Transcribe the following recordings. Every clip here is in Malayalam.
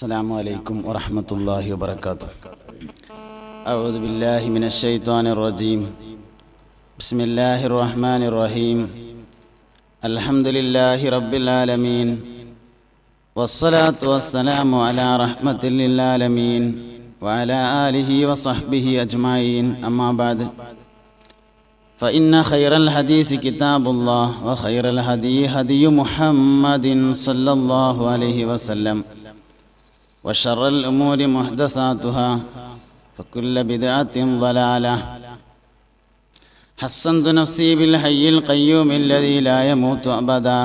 السلام عليكم ورحمة الله وبركاته. أعوذ بالله من الشيطان الرجيم. بسم الله الرحمن الرحيم. الحمد لله رب العالمين. والصلاة والسلام على رحمة للعالمين وعلى آله وصحبه أجمعين. أما بعد فإن خير الحديث كتاب الله وخير الهدي هدي محمد صلى الله عليه وسلم. وشر الأمور محدثاتها فكل بدعة ضلالة حسنت نفسي بالحي القيوم الذي لا يموت أبدا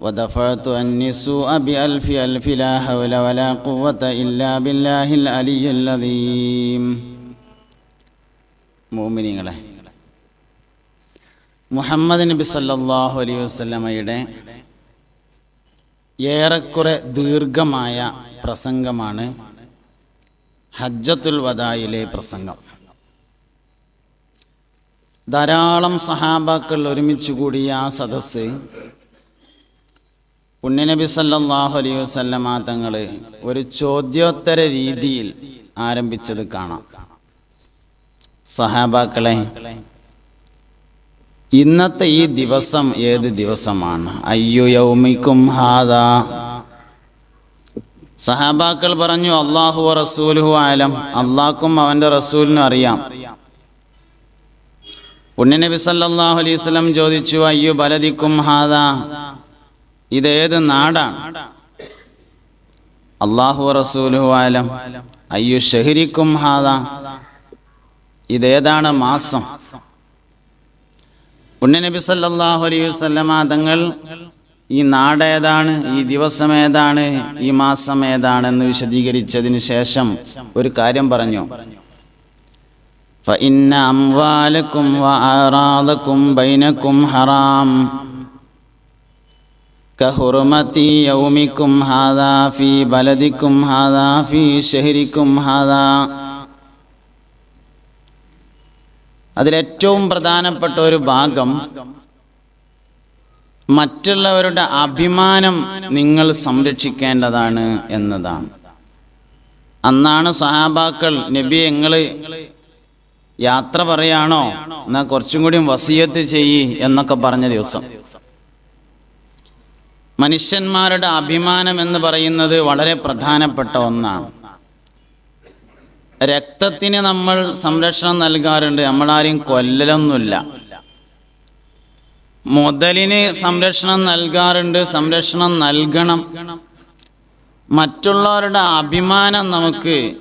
ودفعت أني سوء بألف ألف لا حول ولا قوة إلا بالله العلي العظيم مؤمنين മുഹമ്മദ് നബി സല്ലാഹു അലൈഹി വസ്ലമയുടെ ഏറെക്കുറെ ദീർഘമായ പ്രസംഗമാണ് ഹജ്ജത്തുൽ വദായിലെ പ്രസംഗം. ധാരാളം സഹാബാക്കൾ ഒരുമിച്ച് കൂടിയ ആ സദസ്സ് പുണ്യനബി സല്ലല്ലാഹു അലൈഹി വസല്ലമ തങ്ങൾ ഒരു ചോദ്യോത്തര രീതിയിൽ ആരംഭിച്ചത് കാണാം. സഹാബാക്കളെ ഇന്നത്തെ ഈ ദിവസം ഏത് ദിവസമാണ്? അയ്യോ യൗമിക്കും ഹാദ. സഹാബാക്കൾ പറഞ്ഞു അള്ളാഹു റസൂലുഹു ആലം അള്ളാഹ്ക്കും അവന്റെ റസൂലിനും അറിയാം. പുണ്യനബി സല്ലല്ലാഹു അലൈഹി ചോദിച്ചു അയ്യു ബലദിക്കും ഹാദ? ഇതേത് നാടാണ് അള്ളാഹു റസൂലുഹു ആലം അയ്യു ഷഹരിക്കും ഹാദ? ഇതേതാണ് മാസം? പുണ്യനബി സല്ലല്ലാഹു അലൈഹി വസല്ലമ തങ്ങൾ ഈ നാടേതാണ് ഈ ദിവസം ഏതാണ് ഈ മാസം ഏതാണ് എന്ന് വിശദീകരിച്ചതിന് ശേഷം ഒരു കാര്യം പറഞ്ഞു فإن أموالكم وأعراضكم بينكم حرام كحرمة يومكم هذا في بلدكم هذا في شهركم هذا അതിലേറ്റവും പ്രധാനപ്പെട്ട ഒരു ഭാഗം മറ്റുള്ളവരുടെ അഭിമാനം നിങ്ങൾ സംരക്ഷിക്കേണ്ടതാണ് എന്നതാണ്. അന്നാണ് സഹാബാക്കൾ നബി നിങ്ങൾ യാത്ര പറയാണോ? എന്നാൽ കുറച്ചും കൂടി വസീയത്ത് ചെയ്യി എന്നൊക്കെ പറഞ്ഞ ദിവസം. മനുഷ്യന്മാരുടെ അഭിമാനം എന്ന് പറയുന്നത് വളരെ പ്രധാനപ്പെട്ട ഒന്നാണ്. രക്തത്തിന് നമ്മൾ സംരക്ഷണം നൽകാറുണ്ട് നമ്മളാരെയും കൊല്ലലൊന്നുമില്ല. മുതലിന് സംരക്ഷണം നൽകാറുണ്ട് സംരക്ഷണം നൽകണം. മറ്റുള്ളവരുടെ അഭിമാനം നമുക്ക്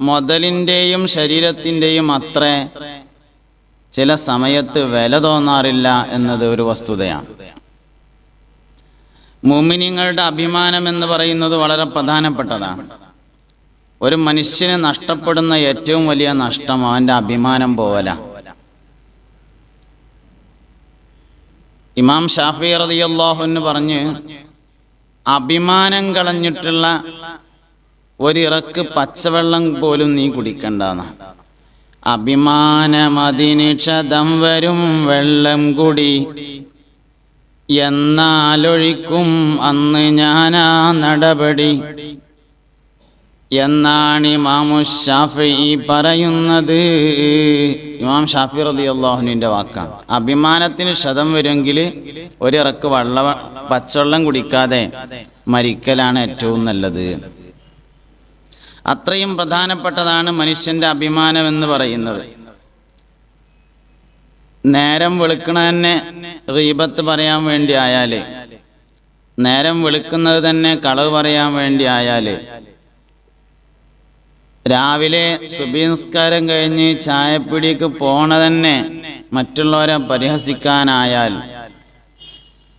മുതലിന്റെയും ശരീരത്തിന്റെയും അത്ര ചില സമയത്ത് വില തോന്നാറില്ല എന്നത് ഒരു വസ്തുതയാണ്. മുമിനിങ്ങളുടെ അഭിമാനം എന്ന് പറയുന്നത് വളരെ പ്രധാനപ്പെട്ടതാണ്. ഒരു മനുഷ്യന് നഷ്ടപ്പെടുന്ന ഏറ്റവും വലിയ നഷ്ടം അവന്റെ അഭിമാനം പോവല ഇമാം ഷാഫി റളിയല്ലാഹുവിന് പറഞ്ഞ് അഭിമാനം കളഞ്ഞിട്ടുള്ള ഒരിറക്ക് പച്ചവെള്ളം പോലും നീ കുടിക്കണ്ടെന്ന്. അഭിമാനമതിന് ക്ഷതം വരും വെള്ളം കുടി. എന്നാലൊഴിക്കും അന്ന് ഞാനാ നടപടി. എന്നാണ് ഇമാമു ഷാഫി പറയുന്നത്. ഇമാം ഷാഫി റതി അള്ളാഹുവിന്റെ വാക്കാണ്. അഭിമാനത്തിന് ക്ഷതം വരുമെങ്കിൽ ഒരിറക്ക് വള്ള പച്ചവെള്ളം കുടിക്കാതെ മരിക്കലാണ് ഏറ്റവും നല്ലത്. അത്രയും പ്രധാനപ്പെട്ടതാണ് മനുഷ്യന്റെ അഭിമാനം എന്ന് പറയുന്നത്. നേരം വെളുക്കണ തന്നെ റീബത്ത് പറയാൻ വേണ്ടി ആയാൽ നേരം വെളുക്കുന്നത് തന്നെ കളവ് പറയാൻ വേണ്ടി ആയാൽ രാവിലെ സുബിസ്കാരം കഴിഞ്ഞ് ചായപ്പിടിക്ക് പോണ തന്നെ മറ്റുള്ളവരെ പരിഹസിക്കാനായാൽ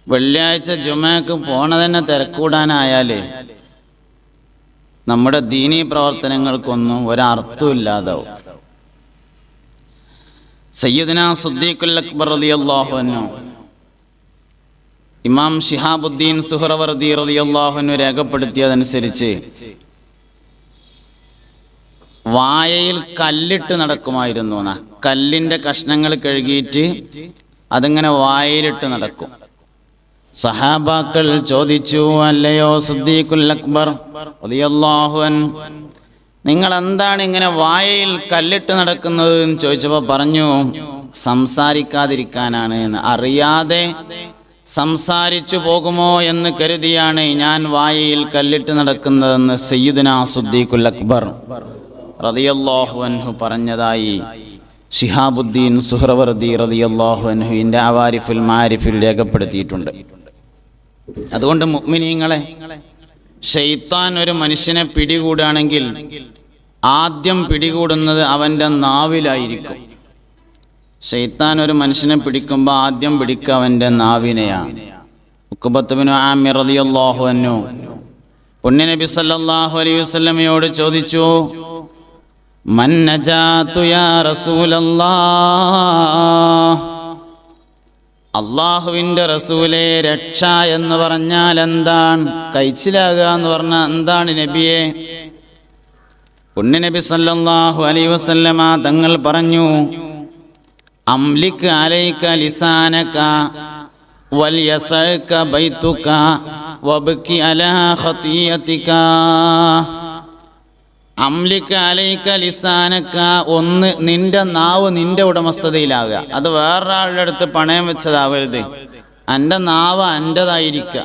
വെള്ളിയാഴ്ച ജുമയ്ക്ക് പോണ തന്നെ തിരക്കൂടാനായാൽ നമ്മുടെ ദീനീ പ്രവർത്തനങ്ങൾക്കൊന്നും ഒരർത്ഥമില്ലാതാവും സയ്യിദ്ന സുദ്ദീഖുൽ അക്ബർ റളിയല്ലാഹുവിനു ഇമാം ഷിഹാബുദ്ദീൻ സുഹറവർദി റളിയല്ലാഹുവിനു രേഖപ്പെടുത്തിയതനുസരിച്ച് വായയിൽ കല്ലിട്ട് നടക്കുമായിരുന്നു എന്നാ കല്ലിന്റെ കഷ്ണങ്ങൾ കഴുകിയിട്ട് അതിങ്ങനെ വായയിലിട്ട് നടക്കും. സഹാബാക്കൾ ചോദിച്ചു അല്ലയോ സുദ്ദീഖുൽ അക്ബർ അൻ നിങ്ങൾ എന്താണ് ഇങ്ങനെ വായയിൽ കല്ലിട്ട് നടക്കുന്നത്? എന്ന് ചോദിച്ചപ്പോൾ പറഞ്ഞു സംസാരിക്കാതിരിക്കാനാണ് എന്ന്. അറിയാതെ സംസാരിച്ചു പോകുമോ എന്ന് കരുതിയാണ് ഞാൻ വായയിൽ കല്ലിട്ട് നടക്കുന്നതെന്ന് സയ്യിദ്ന സുദ്ദീഖുൽ അക്ബർ. റളിയല്ലാഹു അൻഹു പറഞ്ഞതായി. ഷിഹാബുദ്ദീൻ സുഹ്റവർദി റളിയല്ലാഹു അൻഹുവിന്റെ അവാരിഫുൽ മാരിഫിൽ രേഖപ്പെടുത്തിയിട്ടുണ്ട്. അതുകൊണ്ട് മുഅ്മിനീങ്ങളെ ഷെയ്ത്താൻ ഒരു മനുഷ്യനെ പിടികൂടുകയാണെങ്കിൽ ആദ്യം പിടികൂടുന്നത് അവന്റെ നാവിലായിരിക്കും. ഷെയ്ത്താൻ ഒരു മനുഷ്യനെ പിടിക്കുമ്പോൾ ആദ്യം പിടിക്കുക അവന്റെ നാവിനെയാണ്. ഉക്കുബത്തുബിനു ആമിർ റളിയല്ലാഹു അൻഹു പുണ്യനബി സല്ലല്ലാഹു അലൈഹി വസല്ലമയോട് ചോദിച്ചു അള്ളാഹുവിന്റെ റസൂലെ രക്ഷ എന്ന് പറഞ്ഞാൽ എന്താണ്? കഴിച്ചിലാകുക എന്ന് പറഞ്ഞാൽ എന്താണ് നബിയെ? പുണ്യനബി സല്ലാഹു അലൈഹി വസല്ലമ തങ്ങൾ പറഞ്ഞു അംലിക് അലൈക ലിസാനക വൽ യസക ബൈതുക വബ്കി അലാ ഖതിയതിക. അംലിക്ക അലൈക്ക ലിസാനക്ക ഒന്ന് നിന്റെ നാവ് നിന്റെ ഉടമസ്ഥതയിലാകുക. അത് വേറൊരാളുടെ അടുത്ത് പണയം വെച്ചതാവരുത്. എന്റെ നാവ് എന്റെതായിരിക്കുക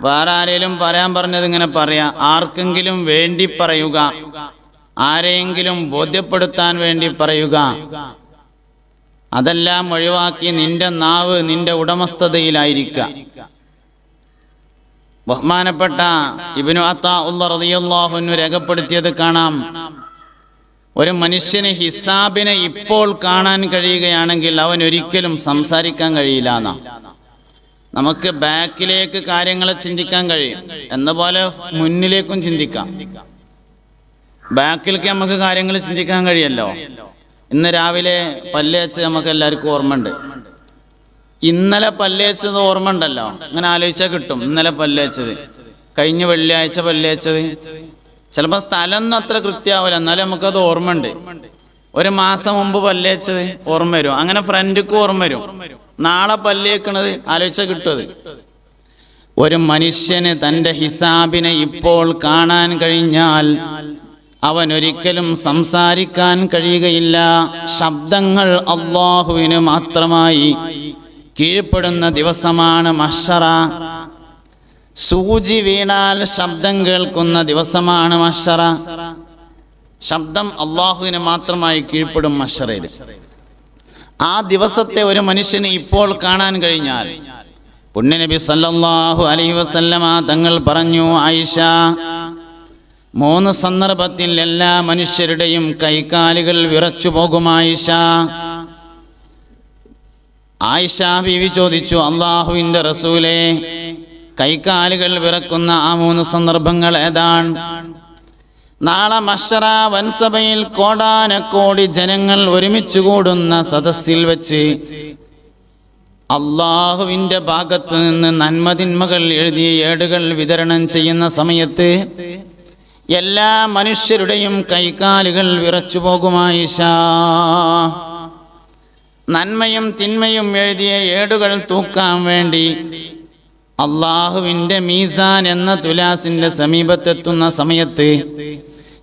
വേറെ ആരെങ്കിലും പറയാൻ പറഞ്ഞത് ഇങ്ങനെ പറയാ. ആർക്കെങ്കിലും വേണ്ടി പറയുക. ആരെയെങ്കിലും ബോധ്യപ്പെടുത്താൻ വേണ്ടി പറയുക. അതെല്ലാം ഒഴിവാക്കി നിന്റെ നാവ് നിന്റെ ഉടമസ്ഥതയിലായിരിക്കുക. ബഹുമാനപ്പെട്ട ഇബിനു അത്താ ഉള്ള റളിയല്ലാഹുവിനു രേഖപ്പെടുത്തിയത് കാണാം. ഒരു മനുഷ്യന് ഹിസാബിനെ ഇപ്പോൾ കാണാൻ കഴിയുകയാണെങ്കിൽ അവൻ ഒരിക്കലും സംസാരിക്കാൻ കഴിയില്ല എന്നാ. നമുക്ക് ബാക്കിലേക്ക് കാര്യങ്ങളെ ചിന്തിക്കാൻ കഴിയും. എന്ന പോലെ മുന്നിലേക്കും ചിന്തിക്കാം. ബാക്കിലേക്ക് നമുക്ക് കാര്യങ്ങൾ ചിന്തിക്കാൻ കഴിയല്ലോ. ഇന്ന് രാവിലെ പല്ലേച്ച് നമുക്ക് എല്ലാവർക്കും ഓർമ്മയുണ്ട്. ഇന്നലെ പല്ലേച്ചത് ഓർമ്മ ഉണ്ടല്ലോ അങ്ങനെ ആലോചിച്ചാൽ കിട്ടും. ഇന്നലെ പല്ലേച്ചത്. കഴിഞ്ഞ വെള്ളിയാഴ്ച പല്ലേച്ചത്. ചിലപ്പോൾ സ്ഥലം ഒന്നും അത്ര കൃത്യമാവില്ല. എന്നാലും നമുക്കത് ഓർമ്മയുണ്ട്. ഒരു മാസം മുമ്പ് പല്ലേച്ചത് ഓർമ്മ വരും. അങ്ങനെ ഫ്രണ്ട്ക്കും ഓർമ്മ വരും. നാളെ പല്ലേക്കണത് ആലോചിച്ചാൽ കിട്ടും ഒരു മനുഷ്യന് തന്റെ ഹിസാബിനെ ഇപ്പോൾ കാണാൻ കഴിഞ്ഞാൽ അവൻ ഒരിക്കലും സംസാരിക്കാൻ കഴിയുകയില്ല. ശബ്ദങ്ങൾ അള്ളാഹുവിന് മാത്രമായി. കീഴ്പ്പെടുന്ന ദിവസമാണ് മഷറ സൂചി വീണാൽ ശബ്ദം കേൾക്കുന്ന ദിവസമാണ് മഷറ ശബ്ദം അള്ളാഹുവിന് മാത്രമായി കീഴ്പ്പെടും മഷറയിൽ ആ ദിവസത്തെ ഒരു മനുഷ്യന് ഇപ്പോൾ കാണാൻ കഴിഞ്ഞാൽ പുണ്യനബി സല്ലല്ലാഹു അലൈഹി വസല്ലമ തങ്ങൾ പറഞ്ഞു ആയിഷ മൂന്ന് സന്ദർഭത്തിൽ എല്ലാ മനുഷ്യരുടെയും കൈകാലുകൾ വിറച്ചു പോകും ആയിഷ. ആയിഷ ബീവി ചോദിച്ചു അള്ളാഹുവിന്റെ റസൂലെ കൈകാലുകൾ വിറക്കുന്ന ആ മൂന്ന് സന്ദർഭങ്ങൾ ഏതാണ്? നാളെ മഷറ വൻസഭയിൽ കോടാനക്കോടി ജനങ്ങൾ ഒരുമിച്ച് കൂടുന്ന സദസ്സിൽ വെച്ച് അള്ളാഹുവിന്റെ ഭാഗത്തു നിന്ന് നന്മതിന്മകൾ എഴുതിയ ഏടുകൾ വിതരണം ചെയ്യുന്ന സമയത്ത് എല്ലാ മനുഷ്യരുടെയും കൈകാലുകൾ വിറച്ചു പോകുമായിഷ നന്മയും തിന്മയും എഴുതിയ ഏടുകൾ തൂക്കാൻ വേണ്ടി അള്ളാഹുവിന്റെ മീസാൻ എന്ന തുലാസിന്റെ സമീപത്തെത്തുന്ന സമയത്ത്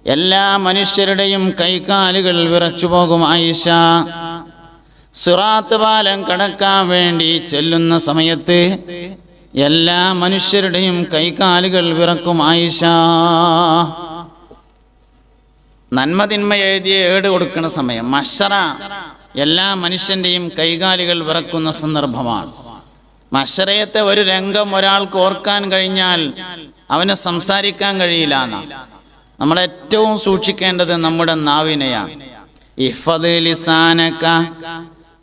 എല്ലാ മനുഷ്യരുടെയും കൈകാലുകൾ വിറച്ചു പോകും ആയിഷ. സുറാത്ത് പാലം കടക്കാൻ വേണ്ടി ചെല്ലുന്ന സമയത്ത് എല്ലാ മനുഷ്യരുടെയും കൈകാലുകൾ വിറക്കും ആയിഷ. നന്മതിന്മ എഴുതിയ ഏട് കൊടുക്കുന്ന സമയം മഷറ. എല്ലാ മനുഷ്യന്റെയും കൈകാലുകൾ വിറക്കുന്ന സന്ദർഭമാണ്. മഷറയത്തെ ഒരു രംഗം ഒരാൾക്ക് ഓർക്കാൻ കഴിഞ്ഞാൽ അവന് സംസാരിക്കാൻ കഴിയില്ല എന്നാണ് നമ്മൾ ഏറ്റവും സൂക്ഷിക്കേണ്ടത് നമ്മുടെ നാവിനെയാണ്. ലിസാനക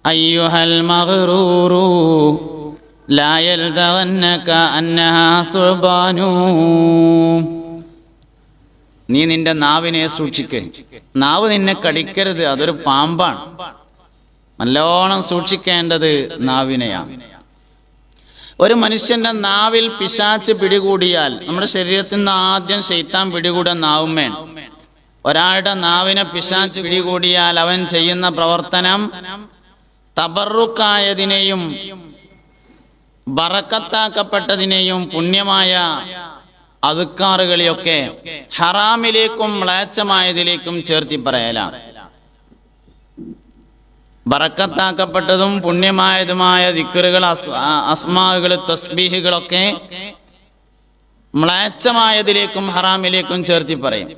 അയ്യുഹൽ മഗ്റൂറു ലാ നീ നിന്റെ നാവിനെ സൂക്ഷിക്ക്. നാവ് നിന്നെ കടിക്കരുത് അതൊരു പാമ്പാണ്. നല്ലോണം സൂക്ഷിക്കേണ്ടത് നാവിനെയാണ്. ഒരു മനുഷ്യന്റെ നാവിൽ പിശാച്ച് പിടികൂടിയാൽ നമ്മുടെ ശരീരത്തിൽ നിന്ന് ആദ്യം ശൈത്താൻ പിടികൂടാൻ നാവും വേണം. ഒരാളുടെ നാവിനെ പിശാച്ച് പിടികൂടിയാൽ അവൻ ചെയ്യുന്ന പ്രവർത്തനം തബറുക്കായതിനെയും ബറക്കത്താക്കപ്പെട്ടതിനെയും പുണ്യമായ അതുക്കാറുകളെയൊക്കെ ഹറാമിലേക്കും മ്ലേച്ഛമായതിലേക്കും ചേർത്തി പറയലാണ്. ബറക്കത്താക്കപ്പെട്ടതും പുണ്യമായതുമായ ദിക്കറുകൾ അസ്മാകൾ തസ്ബീഹുകളൊക്കെ മ്ലേച്ഛമായതിലേക്കും ഹറാമിലേക്കും ചേർത്തി പറയും.